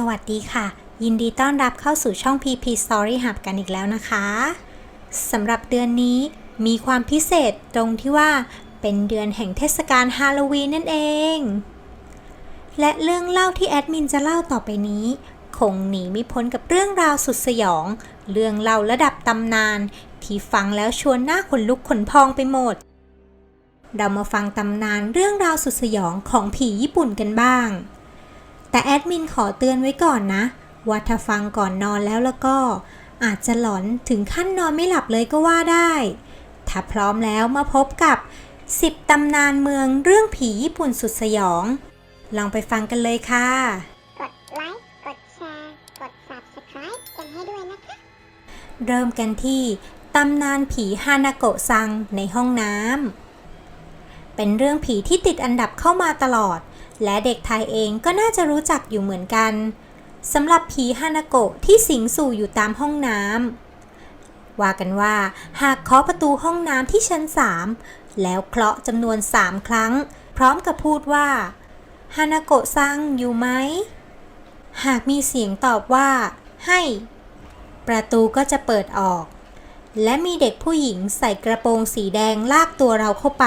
สวัสดีค่ะ ยินดีต้อนรับเข้าสู่ช่อง PP Story Hub กันอีกแล้วนะคะสำหรับเดือนนี้มีความพิเศษตรงที่ว่าเป็นเดือนแห่งเทศกาลฮาโลวีนนั่นเอง และเรื่องเล่าที่แอดมินจะเล่าต่อไปนี้ คงหนีไม่พ้นกับเรื่องราวสุดสยอง เรื่องเล่าระดับตำนาน ที่ฟังแล้วชวนหน้าขนลุกขนพองไปหมด เรามาฟังตำนานเรื่องราวสุดสยองของผีญี่ปุ่นกันบ้าง แต่แอดมินขอเตือนไว้ก่อนนะ ว่าถ้าฟังก่อนนอนแล้วแล้วก็ อาจจะหลอนถึงขั้นนอนไม่หลับเลยก็ว่าได้ ถ้าพร้อมแล้วมาพบกับ 10 ตำนานเมืองเรื่องผีญี่ปุ่นสุดสยอง ลองไปฟังกันเลยค่ะ กดไลค์ กดแชร์ กด Subscribe กันให้ด้วยนะคะ เริ่มกันที่ตำนานผีฮานาโกะซังในห้องน้ำเป็นเรื่องผีที่ติดอันดับเข้ามาตลอด และเด็กไทยเองก็น่าจะรู้จักอยู่เหมือนกันสำหรับผีฮานาโกะที่สิงสู่อยู่ตามห้องน้ำว่ากันว่าหากเคาะประตูห้องน้ำที่ชั้น 3 แล้วเคาะจำนวน 3 ครั้ง พร้อมกับพูดว่าฮานาโกะซังอยู่ไหม หากมีเสียงตอบว่า ให้ ประตูก็จะเปิดออก และมีเด็กผู้หญิงใส่กระโปรงสีแดงลากตัวเราเข้าไป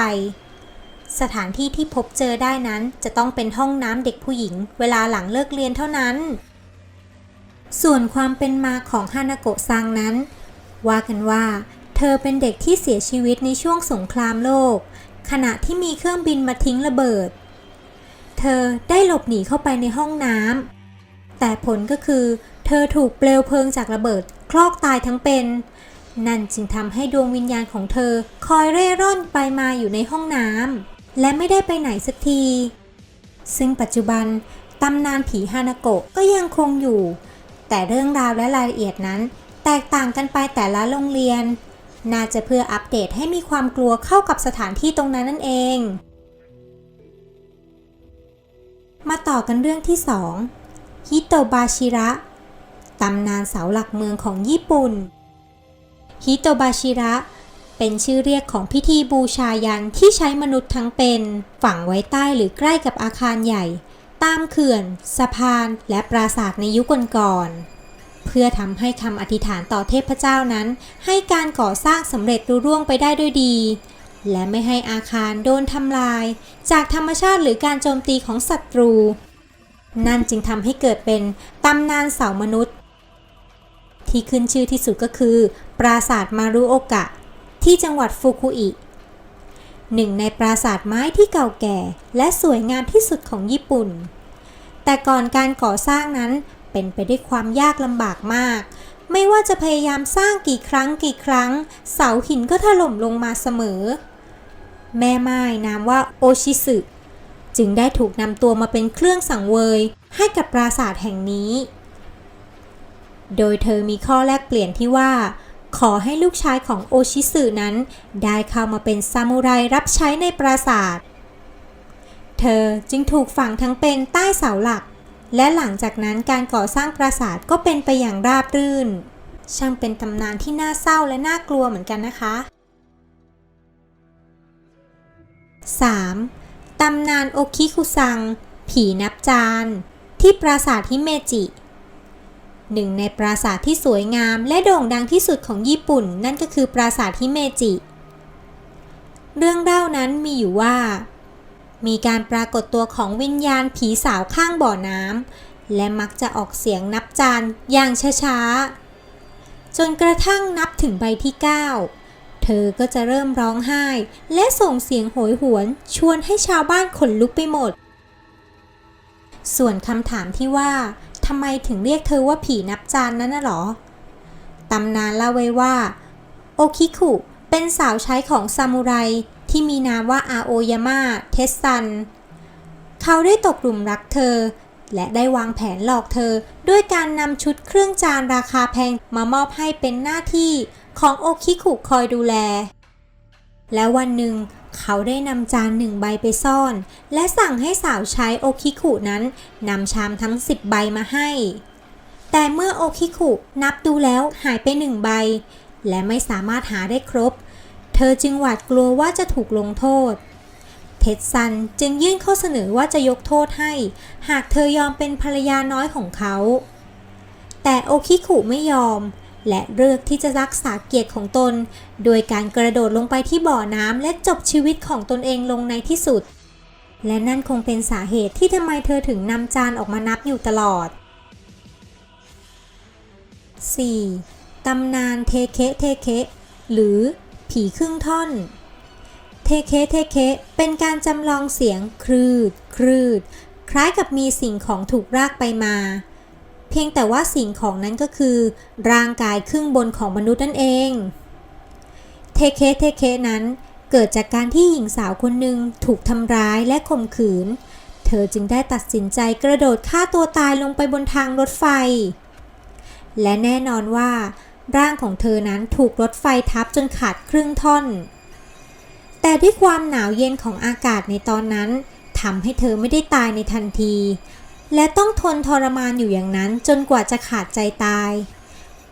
สถานที่ที่พบเจอได้นั้นจะต้องเป็นห้องน้ำเด็กผู้หญิง เวลาหลังเลิกเรียนเท่านั้น ส่วนความเป็นมาของฮานาโกะซังนั้น ว่ากันว่า เธอเป็นเด็กที่เสียชีวิตในช่วงสงครามโลก ขณะที่มีเครื่องบินมาทิ้งระเบิด เธอได้หลบหนีเข้าไปในห้องน้ำแต่ผลก็คือ เธอถูกเปลวเพลิงจากระเบิด คลอกตายทั้งเป็นนั่นจึงทำให้ดวงวิญญาณของเธอคอยเร่ร่อนไปมาอยู่ในห้องน้ำ และไม่ได้ไปไหนสักที ซึ่งปัจจุบันตำนานผีฮานาโกะก็ยังคงอยู่ แต่เรื่องราวและรายละเอียดนั้น แตกต่างกันไปแต่ละโรงเรียน น่าจะเพื่ออัปเดตให้มีความกลัวเข้ากับสถานที่ตรงนั้นนั่นเอง มาต่อกันเรื่องที่2ฮิโตบาชิระตำนานเสาหลักเมืองของญี่ปุ่นฮิโตบาชิระ เป็นชื่อเรียกของพิธีบูชายันที่ใช้มนุษย์ทั้งเป็น ฝังไว้ใต้หรือใกล้กับอาคารใหญ่ ตามเขื่อน สะพาน และปราสาทในยุคก่อนๆเพื่อทำให้คำอธิษฐานต่อเทพเจ้านั้น ให้การก่อสร้างสำเร็จรุ่ร่วงไปได้ด้วยดี และไม่ให้อาคารโดนทำลาย จากธรรมชาติหรือการโจมตีของศัตรู นั่นจึงทำให้เกิดเป็นตำนานเสามนุษย์ ที่ขึ้นชื่อที่สุดก็คือ ปราสาทมารุโอกะ ที่จังหวัดฟุกุอิหนึ่งในปราสาทไม้ที่เก่าแก่และสวยงามที่สุดของญี่ปุ่น แต่ก่อนการก่อสร้างนั้นเป็นไปด้วยความยากลำบากมาก ไม่ว่าจะพยายามสร้างกี่ครั้งกี่ครั้ง เสาหินก็ถล่มลงมาเสมอ แม่ไม้นามว่าโอชิสึจึงได้ถูกนำตัวมาเป็นเครื่องสังเวยให้กับปราสาทแห่งนี้ โดยเธอมีข้อแลกเปลี่ยนที่ว่า ขอให้ลูกชายของโอชิสึนั้น ได้เข้ามาเป็นซามูไรรับใช้ในปราสาท เธอจึงถูกฝังทั้งเป็นใต้เสาหลัก และหลังจากนั้นการก่อสร้างปราสาทก็เป็นไปอย่างราบรื่น ช่างเป็นตำนานที่น่าเศร้าและน่ากลัวเหมือนกันนะคะ 3. ตำนานโอคิคุซัง ผีนับจาน ที่ปราสาทฮิเมจิ หนึ่งในปราสาทที่สวยงามและโด่งดังที่สุดของญี่ปุ่น นั่นก็คือปราสาทฮิเมจิ เรื่องเล่านั้นมีอยู่ว่า มีการปรากฏตัวของวิญญาณผีสาวข้างบ่อน้ำและมักจะออกเสียงนับจานอย่างช้าๆ จนกระทั่งนับถึงใบที่ 9 เธอก็จะเริ่มร้องไห้ และส่งเสียงโหยหวนชวนให้ชาวบ้านขนลุกไปหมด ส่วนคำถามที่ว่า ทำไมถึงเรียกเธอว่าผีนับจานนั้นน่ะหรอ ตำนานเล่าไว้ว่า โอคิคุเป็นสาวใช้ของซามูไรที่มีนามว่าอาโอยาม่าเทสซัน เขาได้ตกหลุมรักเธอ และได้วางแผนหลอกเธอ ด้วยการนำชุดเครื่องจานราคาแพงมามอบให้เป็นหน้าที่ของโอคิคุคอยดูแล แล้ววันหนึ่งเขาได้นำจานหนึ่งใบไปซ่อน และสั่งให้สาวใช้โอคิคุนั้นนำชามทั้ง10ใบมาให้ แต่เมื่อโอคิคุนับดูแล้วหายไปหนึ่งใบ และไม่สามารถหาได้ครบ เธอจึงหวาดกลัวว่าจะถูกลงโทษ เท็ดซันจึงยื่นข้อเสนอว่าจะยกโทษให้ หากเธอยอมเป็นภรรยาน้อยของเขา แต่โอคิคุไม่ยอม และเลือกที่จะรักษาเกียรติของตน โดยการกระโดดลงไปที่บ่อน้ำและจบชีวิตของตนเองลงในที่สุด และนั่นคงเป็นสาเหตุที่ทำไมเธอถึงนำจานออกมานับอยู่ตลอด 4. ตำนานเทเคเทเคหรือผีครึ่งท่อน เทเคเทเคเป็นการจำลองเสียงครืดครืด คล้ายกับมีสิ่งของถูกรากไปมา เพียงแต่ว่าสิ่งของนั้นก็คือ ร่างกายครึ่งบนของมนุษย์นั่นเอง เทเคเทเคนั้นเกิดจากการที่หญิงสาวคนหนึ่งถูกทำร้ายและข่มขืน เธอจึงได้ตัดสินใจกระโดดฆ่าตัวตายลงไปบนทางรถไฟ และแน่นอนว่า ร่างของเธอนั้นถูกรถไฟทับจนขาดครึ่งท่อน แต่ด้วยความหนาวเย็นของอากาศในตอนนั้นทำให้เธอไม่ได้ตายในทันที และต้องทนทรมานอยู่อย่างนั้นจนกว่าจะขาดใจตาย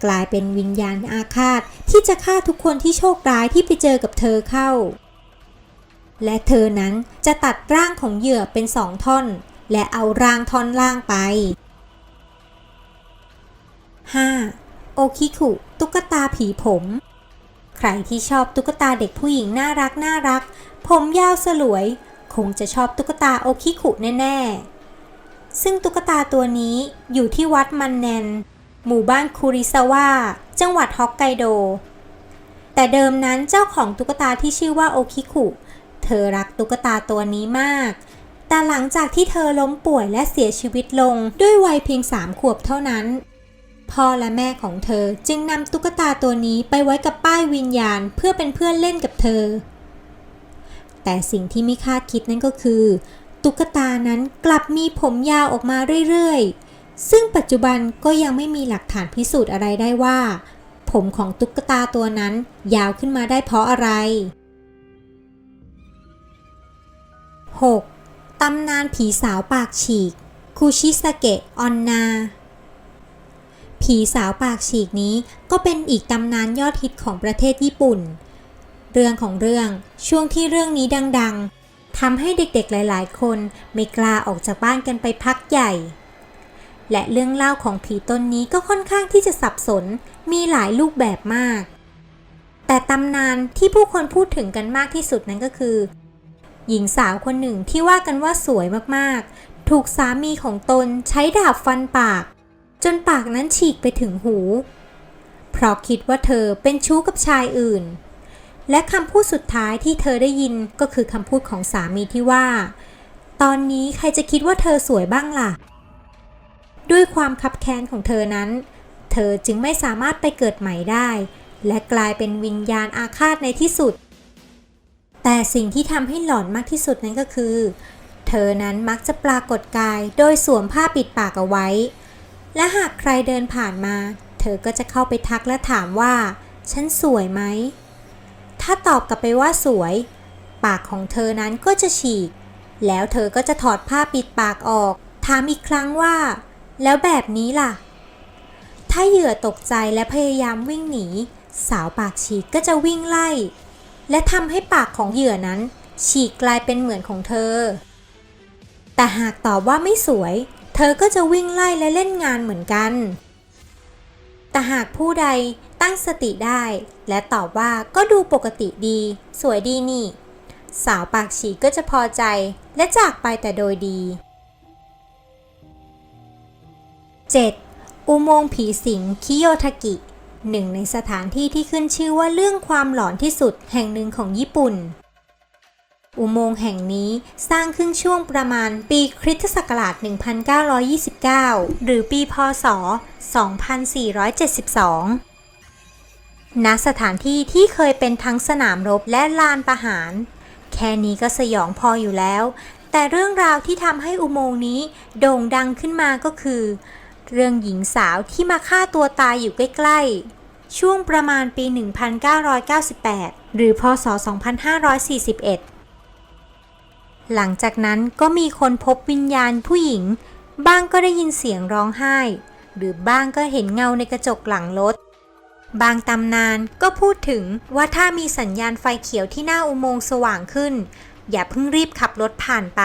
กลายเป็นวิญญาณอาฆาตที่จะฆ่าทุกคนที่โชคร้ายที่ไปเจอกับเธอเข้า และเธอนั้นจะตัดร่างของเหยื่อเป็นสองท่อน และเอาร่างท่อนล่างไป 5. โอคิคุ ตุ๊กตาผีผม ใครที่ชอบตุ๊กตาเด็กผู้หญิงน่ารักน่ารัก ผมยาวสลวย คงจะชอบตุ๊กตาโอคิคุแน่ ๆ ซึ่งตุ๊กตาตัวนี้อยู่ที่วัดมันแนน หมู่บ้านคูริซาวะจังหวัดฮอกไกโด แต่เดิมนั้นเจ้าของตุ๊กตาที่ชื่อว่าโอคิคุ เธอรักตุ๊กตาตัวนี้มาก แต่หลังจากที่เธอล้มป่วยและเสียชีวิตลงด้วยวัยเพียงสามขวบเท่านั้น พ่อและแม่ของเธอจึงนำตุ๊กตาตัวนี้ไปไว้กับป้ายวิญญาณเพื่อเป็นเพื่อนเล่นกับเธอ แต่สิ่งที่ไม่คาดคิดนั่นก็คือ ตุ๊กตานั้นกลับมีผมยาวออกมาเรื่อยๆ ซึ่งปัจจุบันก็ยังไม่มีหลักฐานพิสูจน์อะไรได้ว่า ผมของตุ๊กตาตัวนั้นยาวขึ้นมาได้เพราะอะไร 6. ตำนานผีสาวปากฉีกคูชิสเกะออนนา ผีสาวปากฉีกนี้ก็เป็นอีกตำนานยอดฮิตของประเทศญี่ปุ่น เรื่องของเรื่องช่วงที่เรื่องนี้ดัง ๆ ทำให้เด็กๆหลายๆ คนไม่กล้าออกจากบ้านกันไปพักใหญ่ และเรื่องเล่าของผีตนนี้ก็ค่อนข้างที่จะสับสน มีหลายรูปแบบมาก แต่ตำนานที่ผู้คนพูดถึงกันมากที่สุดนั้นก็คือ หญิงสาวคนหนึ่งที่ว่ากันว่าสวยมากๆ ถูกสามีของตนใช้ดาบฟันปาก จนปากนั้นฉีกไปถึงหู เพราะคิดว่าเธอเป็นชู้กับชายอื่น และคำพูดสุดท้ายที่เธอได้ยินก็คือคำพูดของสามีที่ว่า ตอนนี้ใครจะคิดว่าเธอสวยบ้างล่ะ ด้วยความคับแค้นของเธอนั้น เธอจึงไม่สามารถไปเกิดใหม่ได้ และกลายเป็นวิญญาณอาฆาตในที่สุด แต่สิ่งที่ทำให้หลอนมากที่สุดนั้นก็คือ เธอนั้นมักจะปรากฏกายโดยสวมผ้าปิดปากเอาไว้ และหากใครเดินผ่านมา เธอก็จะเข้าไปทักและถามว่า ฉันสวยไหม ถ้าตอบกลับไปว่าสวย ปากของเธอนั้นก็จะฉีก แล้วเธอก็จะถอดผ้าปิดปากออก ถามอีกครั้งว่า แล้วแบบนี้ล่ะ ถ้าเหยื่อตกใจและพยายามวิ่งหนี สาวปากฉีกก็จะวิ่งไล่ และทำให้ปากของเหยื่อนั้น ฉีกกลายเป็นเหมือนของเธอ แต่หากตอบว่าไม่สวย เธอก็จะวิ่งไล่และเล่นงานเหมือนกันแต่หากผู้ใด ตั้งสติได้ และตอบว่าก็ดูปกติดี สวยดีนี่ สาวปากฉีกก็จะพอใจ และจากไปแต่โดยดี 7. อุโมงค์ผีสิงคิโยทากิ หนึ่งในสถานที่ที่ขึ้นชื่อว่าเรื่องความหลอนที่สุดแห่งหนึ่งของญี่ปุ่น อุโมงค์แห่งนี้สร้างขึ้นช่วงประมาณปีคริสตศักราช 1929 หรือปีพศ 2472 ณสถานที่ที่เคยเป็นทั้งสนามรบและลานประหาร แค่นี้ก็สยองพออยู่แล้ว แต่เรื่องราวที่ทำให้อุโมงค์นี้โด่งดังขึ้นมาก็คือ เรื่องหญิงสาวที่มาฆ่าตัวตายอยู่ใกล้ๆ ช่วงประมาณปี 1998 หรือพศ 2541 หลังจากนั้นก็มีคนพบวิญญาณผู้หญิง บ้างก็ได้ยินเสียงร้องไห้ หรือบ้างก็เห็นเงาในกระจกหลังรถ บางตำนานก็พูดถึงว่าถ้ามีสัญญาณไฟเขียวที่หน้าอุโมงค์สว่างขึ้น อย่าเพิ่งรีบขับรถผ่านไป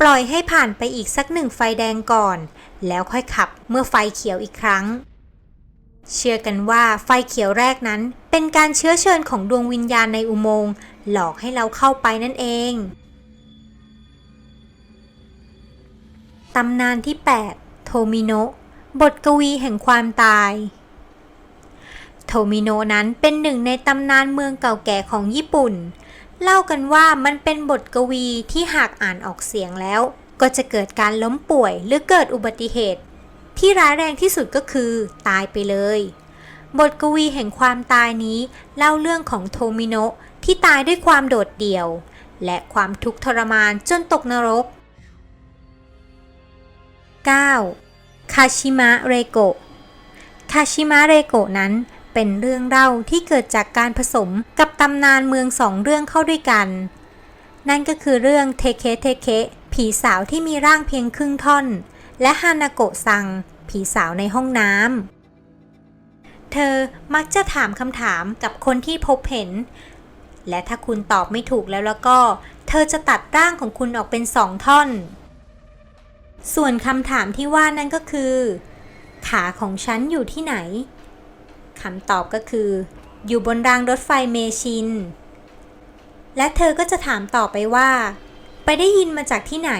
ปล่อยให้ผ่านไปอีกสักหนึ่งไฟแดงก่อน แล้วค่อยขับเมื่อไฟเขียวอีกครั้ง เชื่อกันว่าไฟเขียวแรกนั้น เป็นการเชื้อเชิญของดวงวิญญาณในอุโมงค์หลอกให้เราเข้าไปนั่นเองตำนานที่ 8 โทมิโนะ บทกวีแห่งความตาย โทมิโนนั้นเป็นหนึ่งในตำนานเมืองเก่าแก่ของญี่ปุ่น เล่ากันว่ามันเป็นบทกวีที่หากอ่านออกเสียงแล้ว ก็จะเกิดการล้มป่วยหรือเกิดอุบัติเหตุ ที่ร้ายแรงที่สุดก็คือ ตายไปเลย บทกวีแห่งความตายนี้เล่าเรื่องของโทมิโนที่ตายด้วยความโดดเดี่ยว และความทุกข์ทรมานจนตกนรก 9. คาชิมะเรโกะคาชิมะเรโกะนั้น เป็นเรื่องเล่าที่เกิดจากการผสมกับตำนานเมืองสองเรื่องเข้าด้วยกัน นั่นก็คือเรื่องเทเคเทเคผีสาวที่มีร่างเพียงครึ่งท่อน และฮานาโกะซัง ผีสาวในห้องน้ำ เธอมักจะถามคำถามกับคนที่พบเห็น และถ้าคุณตอบไม่ถูกแล้วแล้วก็ เธอจะตัดร่างของคุณออกเป็นสองท่อน ส่วนคำถามที่ว่านั่นก็คือ ขาของฉันอยู่ที่ไหน คำตอบก็คือ อยู่บนรางรถไฟเมชิน และเธอก็จะถามต่อไปว่า ไปได้ยินมาจากที่ไหน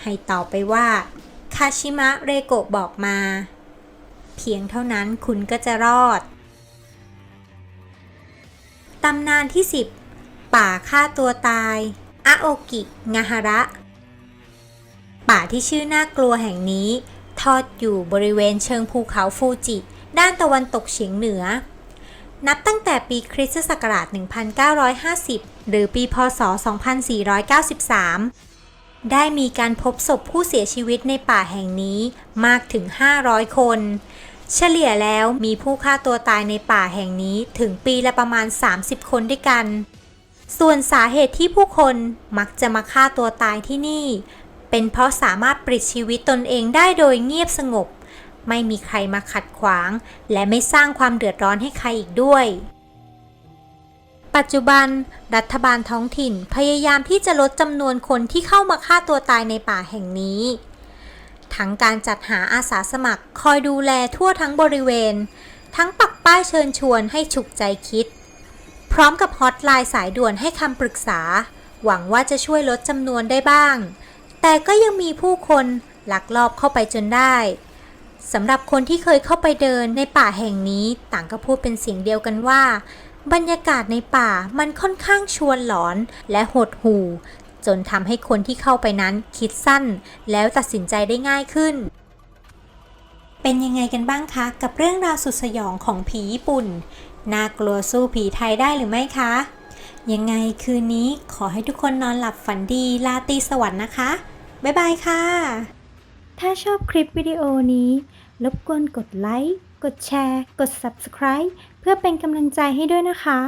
ให้ตอบไปว่า คาชิมะเรโกะบอกมา เพียงเท่านั้นคุณก็จะรอด ตำนานที่ 10 ป่าฆ่าตัวตายอาโอกิงาฮาระ ป่าที่ชื่อน่ากลัวแห่งนี้ ทอดอยู่บริเวณเชิงภูเขาฟูจิ ด้านตะวันตกเฉียงเหนือ นับตั้งแต่ปีคริสตศักราช 1950 หรือปีพศ 2493 ได้มีการพบศพผู้เสียชีวิตในป่าแห่งนี้มากถึง 500 คน เฉลี่ยแล้วมีผู้ฆ่าตัวตายในป่าแห่งนี้ถึงปีละประมาณ 30 คนด้วยกัน ส่วนสาเหตุที่ผู้คนมักจะมาฆ่าตัวตายที่นี่ เป็นเพราะสามารถปลิดชีวิตตนเองได้โดยเงียบสงบ ไม่มีใครมาขัดขวาง และไม่สร้างความเดือดร้อนให้ใครอีกด้วย ปัจจุบัน รัฐบาลท้องถิ่นพยายามที่จะลดจำนวนคนที่เข้ามาฆ่าตัวตายในป่าแห่งนี้ ทั้งการจัดหาอาสาสมัครคอยดูแลทั่วทั้งบริเวณ ทั้งปักป้ายเชิญชวนให้ฉุกใจคิด พร้อมกับฮอตไลน์สายด่วนให้คำปรึกษา หวังว่าจะช่วยลดจำนวนได้บ้าง แต่ก็ยังมีผู้คนลักลอบเข้าไปจนได้ สำหรับคนที่เคยเข้าไปเดินในป่าแห่งนี้ต่างก็พูดเป็นเสียงเดียวกันว่า บรรยากาศในป่ามันค่อนข้างชวนหลอนและหดหู่ จนทำให้คนที่เข้าไปนั้นคิดสั้น แล้วตัดสินใจได้ง่ายขึ้น เป็นยังไงกันบ้างคะ กับเรื่องราวสุดสยองของผีญี่ปุ่น น่ากลัวสู้ผีไทยได้หรือไม่คะ ยังไงคืนนี้ขอให้ทุกคนนอนหลับฝันดีลาตีสวัสดิ์นะคะ บ๊ายบายค่ะ ถ้าชอบคลิปวิดีโอนี้ รบกวนกดไลค์ กดแชร์ กด Subscribe เพื่อเป็นกำลังใจให้ด้วยนะคะ